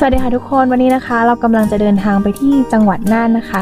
สวัสดีค่ะทุกคนวันนี้นะคะ เรากำลังจะเดินทางไปที่จังหวัดน่านนะคะ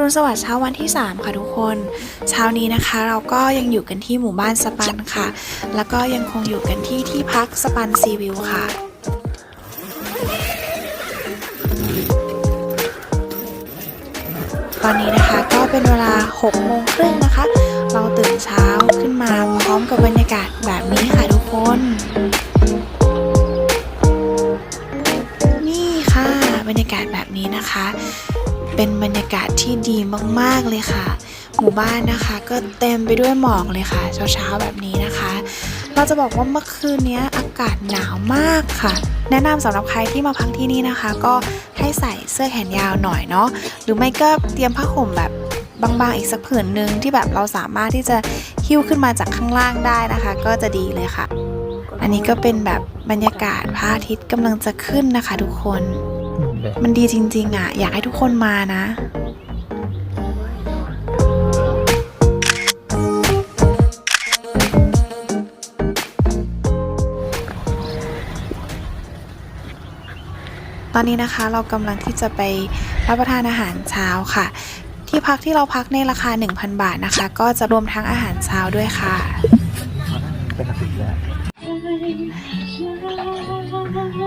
รุณสวัสดิ์เช้าวันที่ 3 ค่ะทุกคน เช้านี้นะคะ เราก็ยังอยู่กันที่หมู่บ้านสปันค่ะ แล้วก็ยังคงอยู่กันที่ที่พักสปันซีวิวค่ะตอนนี้นะคะก็เป็นเวลา6โมงครึ่งนะคะ เราตื่นเช้าขึ้นมาพร้อมกับบรรยากาศแบบนี้ค่ะทุกคน นี่ค่ะบรรยากาศแบบนี้นะคะ เป็นบรรยากาศที่ดีมากๆเลยค่ะ หมู่บ้านนะคะก็เต็มไปด้วยหมอกเลยค่ะ เช้าๆแบบนี้นะคะ เราจะบอกว่าเมื่อคืนนี้อากาศหนาวมากค่ะ แนะนำสำหรับใครที่มาพักที่นี่นะคะ ก็ให้ใส่เสื้อแขนยาวหน่อยเนาะหรือไม่ก็เตรียมผ้าห่มแบบบางๆอีกสักผืนหนึ่งที่แบบเราสามารถที่จะหิ้วขึ้นมาจากข้างล่างได้นะคะ ก็จะดีเลยค่ะ อันนี้ก็เป็นแบบบรรยากาศพระอาทิตย์กำลังจะขึ้นนะคะ ทุกคน มันดีจริง ๆ อะ อยากให้ทุกคนมานะตอนนี้นะคะเรากำลังที่จะไปรับประทานอาหารเช้าค่ะ ที่พักที่เราพักในราคา 1,000 บาทนะคะ ก็จะรวมทั้งอาหารเช้าด้วยค่ะ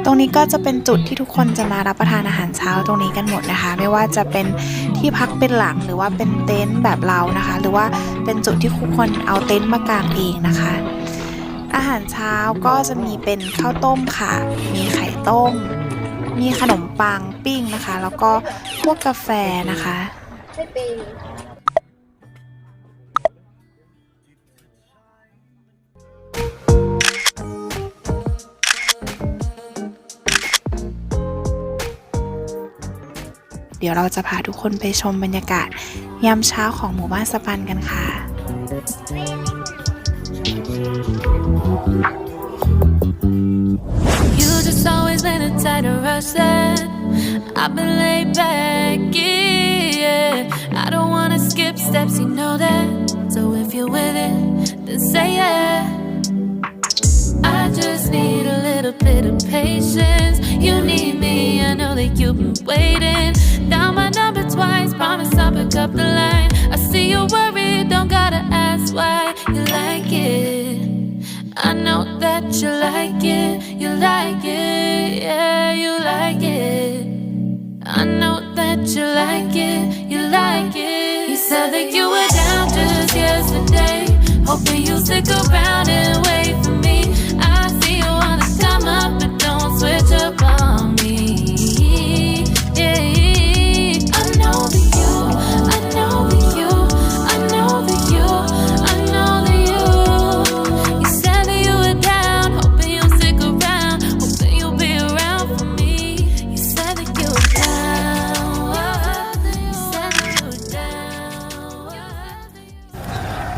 ตรงนี้ก็จะเป็นจุดที่ทุกคนจะมารับประทานอาหารเช้าตรงนี้กันหมดนะคะ ไม่ว่าจะเป็นที่พักเป็นหลังหรือว่าเป็นเต็นท์แบบเรานะคะ หรือว่าเป็นจุดที่ทุกคนเอาเต็นท์มากางเองนะคะ อาหารเช้าก็จะมีเป็นข้าวต้มค่ะ มีไข่ต้ม มีขนมปังปิ้งนะคะ แล้วก็พวกกาแฟนะคะ เดี๋ยวเราจะพาทุกคนไปชมบรรยากาศยามเช้าของหมู่บ้านสปันกันค่ะ You just always been a tighter rush that I've been laid back, yeah. I don't wanna skip steps, you know that. So if you're with it, then say yeah. I just need little bit of patience. You need me, I know that you've been waiting. Down my number twice, promise I'll pick up the line. I see you're worried, don't gotta ask why you like it. I know that you like it, you like it, yeah, you like it. I know that you like it, you like it. You said that you were down just yesterday, hoping you stick around and wait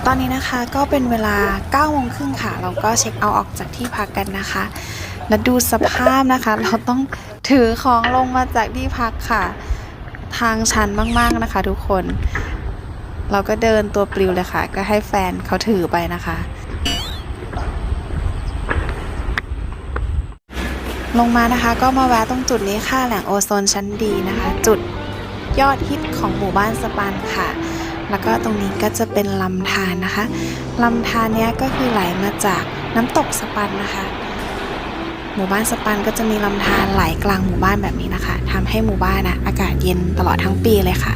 ตอนนี้นะคะก็เป็นเวลา9โมงครึ่งค่ะ เราก็เช็คเอาออกจากที่พักกันนะคะ และดูสภาพนะคะ เราต้องถือของลงมาจากที่พักค่ะ ทางชันมากๆนะคะ ทุกคน เราก็เดินตัวปลิวเลยค่ะ ก็ให้แฟนเขาถือไปนะคะ ลงมานะคะก็มาแวะตรงจุดนี้ค่ะแหล่งโอโซนชั้นดีนะคะ จุดยอดฮิตของหมู่บ้านสปันค่ะ แล้วก็ตรงนี้ก็จะเป็นลำธารนะคะลำธารเนี้ยก็คือไหลมาจากน้ำตกสปันนะคะ หมู่บ้านสปันก็จะมีลำธารไหลกลางหมู่บ้านแบบนี้นะคะทำให้หมู่บ้านนะอากาศเย็นตลอดทั้งปีเลยค่ะ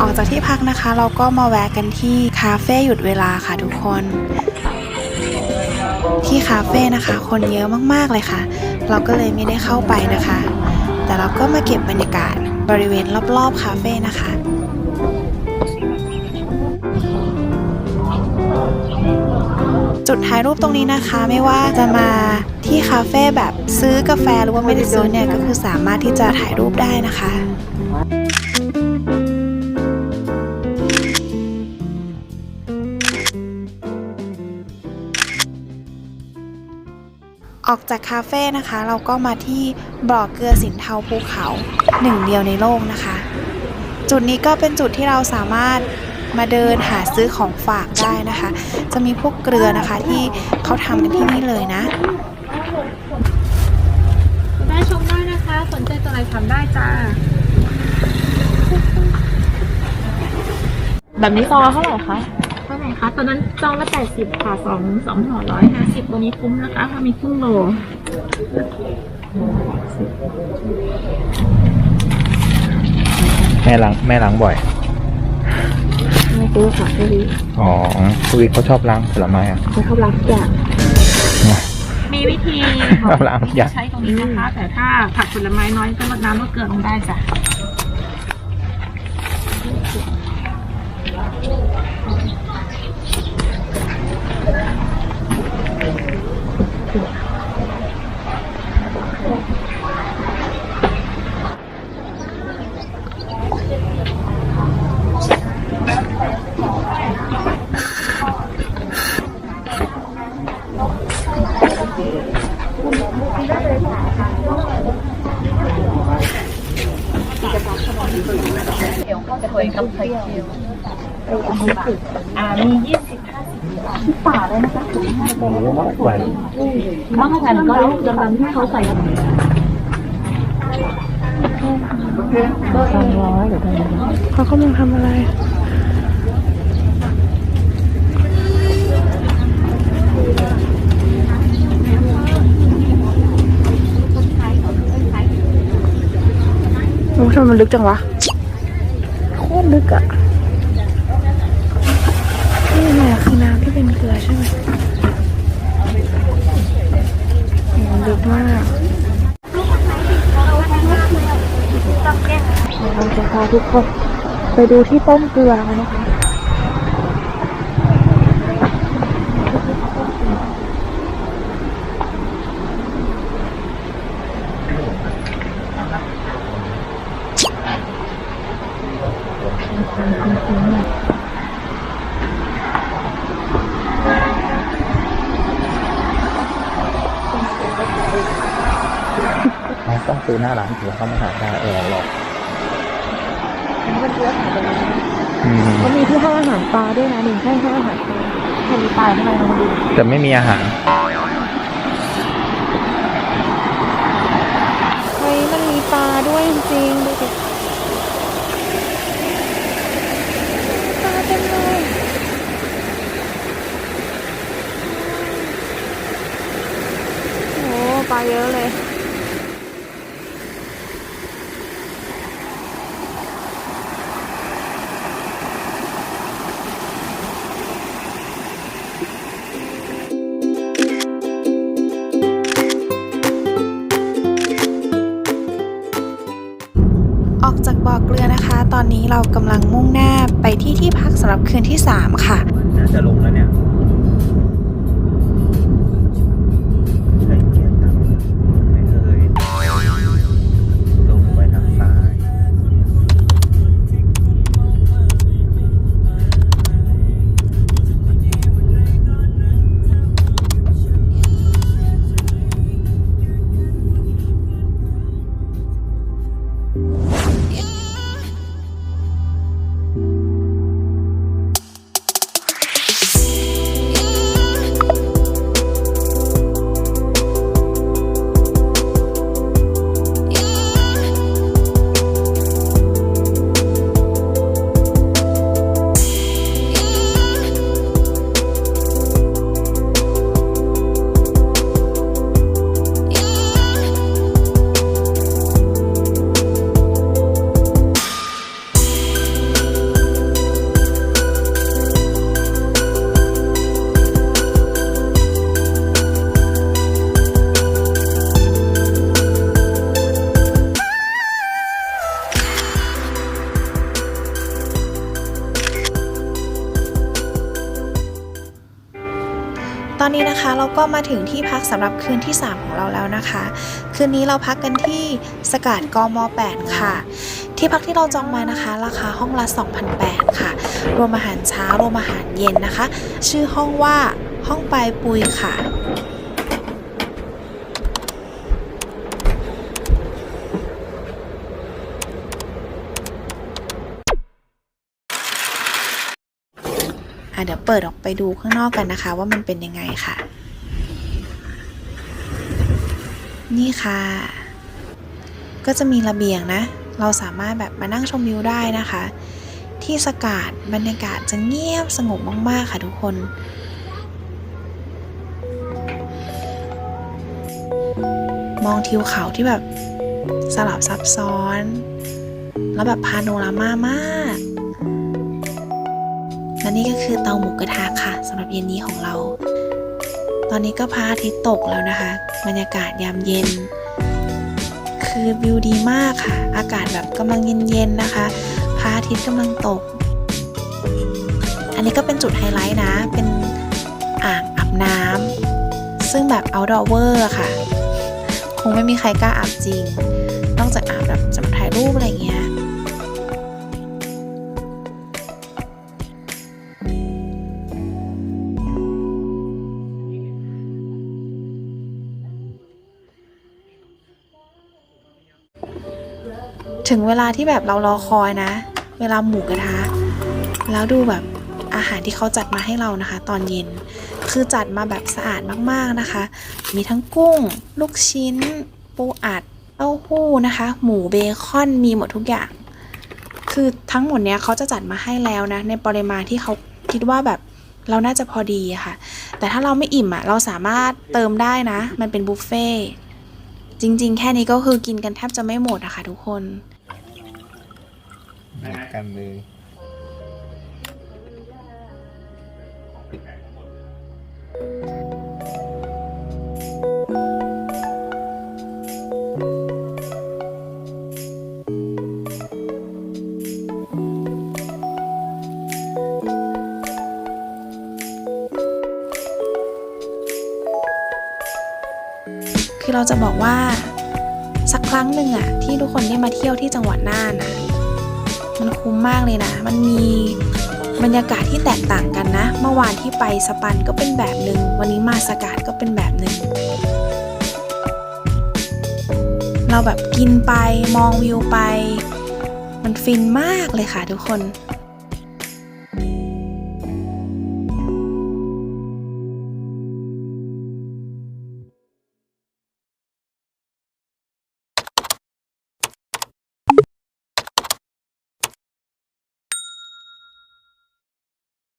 ออกจากที่พักนะคะ เราก็มาแวะกันที่คาเฟ่หยุดเวลาค่ะทุกคน ที่คาเฟ่นะคะ คนเยอะมากๆเลยค่ะ เราก็เลยไม่ได้เข้าไปนะคะ แต่เราก็มาเก็บบรรยากาศบริเวณรอบๆคาเฟ่นะคะจุดถ่ายรูปตรงนี้นะคะ ไม่ว่าจะมาที่คาเฟ่แบบซื้อกาแฟหรือว่าไม่ได้ซื้อเนี่ยก็คือสามารถที่จะถ่ายรูปได้นะคะ ออกจากคาเฟ่นะคะ เราก็มาที่บ่อเกลือสินเทาภูเขาหนึ่งเดียวในโลกนะคะ จุดนี้ก็เป็นจุดที่เราสามารถมาเดินหาซื้อของฝากได้นะคะ จะมีพวกเกลือนะคะที่เขาทำกันที่นี่เลยนะได้ชมได้นะคะ สนใจตัวไหนถามได้จ้า แบบนี้ซองละเท่าไหร่คะ เท่าไหร่คะ ตอนนั้นจองละแปดสิบค่ะสองสองห่อร้อยห้าสิบวันนี้คุ้มนะคะถ้ามีครึ่งโลแม่ล้างแม่ล้างบ่อย ไม่ซื้อค่ะไม่ซื้ออ๋อคุยเขาชอบล้างผลไม้อะเขาชอบรับทุกอย่างมีวิธีบอกล้างทุกที่อย่างจะใช้ตรงนี้นะคะ แต่ถ้าผักผลไม้น้อยก็ลดน้ำลดเกลือลงได้จ้ะ โอ้โหไหวมากกว่านั้นก็ลูกดำๆที่เขาใส่เขากำลังทำอะไรโอ้ทำไมมันลึกจังวะ โคตรลึกอะนี่แหละคือน้ำที่เป็นเกลือใช่ไหมโอ้ลึกมากเราจะพา ทุกคน ไปดูที่ต้มเกลือนะคะต้องซื้อหน้าร้านถือเข้ามาหาได้เออหรอก อืมเขามีที่ให้อาหารปลาด้วยนะหนึ่งให้ให้อาหารปลาให้มีปลาข้างในเรามาดูแต่ไม่มีอาหารเฮ้ยมันมีปลาด้วยจริงๆดูดิ เรากำลังมุ่งหน้าไปที่ที่พักสำหรับคืนที่ 3 ค่ะน่าจะลงแล้วเนี่ย นะคะ เราก็มาถึงที่พักสำหรับคืนที่ 3 ของเราแล้วนะคะ คืนนี้เราพักกันที่สกาดกม 8 ค่ะ ที่พักที่เราจองมานะคะ ราคาห้องละ2,008ค่ะ รวมอาหารเช้ารวมอาหารเย็นนะคะ ชื่อห้องว่าห้องปลายปุยค่ะ เดี๋ยวเปิดออกไปดูข้างนอกกันนะคะ ว่ามันเป็นยังไงค่ะ นี่ค่ะ ก็จะมีระเบียงนะ เราสามารถแบบมานั่งชมวิวได้นะคะ ที่สกาดบรรยากาศจะเงียบสงบมากๆค่ะทุกคนมองทิวเขาที่แบบสลับซับซ้อน แล้วแบบพาโนรามามาก และนี่ก็คือเตาหมูกระทะค่ะสำหรับเย็นนี้ของเรา ตอนนี้ก็พระอาทิตย์ตกแล้วนะคะ บรรยากาศยามเย็น คือวิวดีมากค่ะ อากาศแบบกำลังเย็นๆนะคะพระอาทิตย์กำลังตก อันนี้ก็เป็นจุดไฮไลท์นะ เป็นอ่างอาบน้ำซึ่งแบบ outdoor อะค่ะ คงไม่มีใครกล้าอาบจริง นอกจากอาบแบบสำหรับถ่ายรูปอะไรเงี้ย ถึงเวลาที่แบบเรารอคอยนะ เวลาหมูกระทะ แล้วดูแบบอาหารที่เขาจัดมาให้เรานะคะ ตอนเย็น คือจัดมาแบบสะอาดมากๆนะคะ มีทั้งกุ้ง ลูกชิ้น ปูอัด เต้าหู้นะคะ หมูเบคอน มีหมดทุกอย่าง คือทั้งหมดเนี้ยเขาจะจัดมาให้แล้วนะ ในปริมาณที่เขาคิดว่าแบบเราน่าจะพอดีค่ะ แต่ถ้าเราไม่อิ่มอะเราสามารถเติมได้นะ มันเป็นบุฟเฟ่ต์จริง ๆ แค่นี้ก็คือกินกันแทบจะไม่หมดอะค่ะทุกคน เหมือนกันเลยคือเราจะบอกว่าสักครั้งหนึ่งอะที่ทุกคนได้มาเที่ยวที่จังหวัดน่านอะ มันคุ้มมากเลยนะ มันมีบรรยากาศที่แตกต่างกันนะ เมื่อวานที่ไปสปันก็เป็นแบบหนึ่ง วันนี้มาสกาดก็เป็นแบบหนึ่ง เราแบบกินไปมองวิวไป มันฟินมากเลยค่ะทุกคน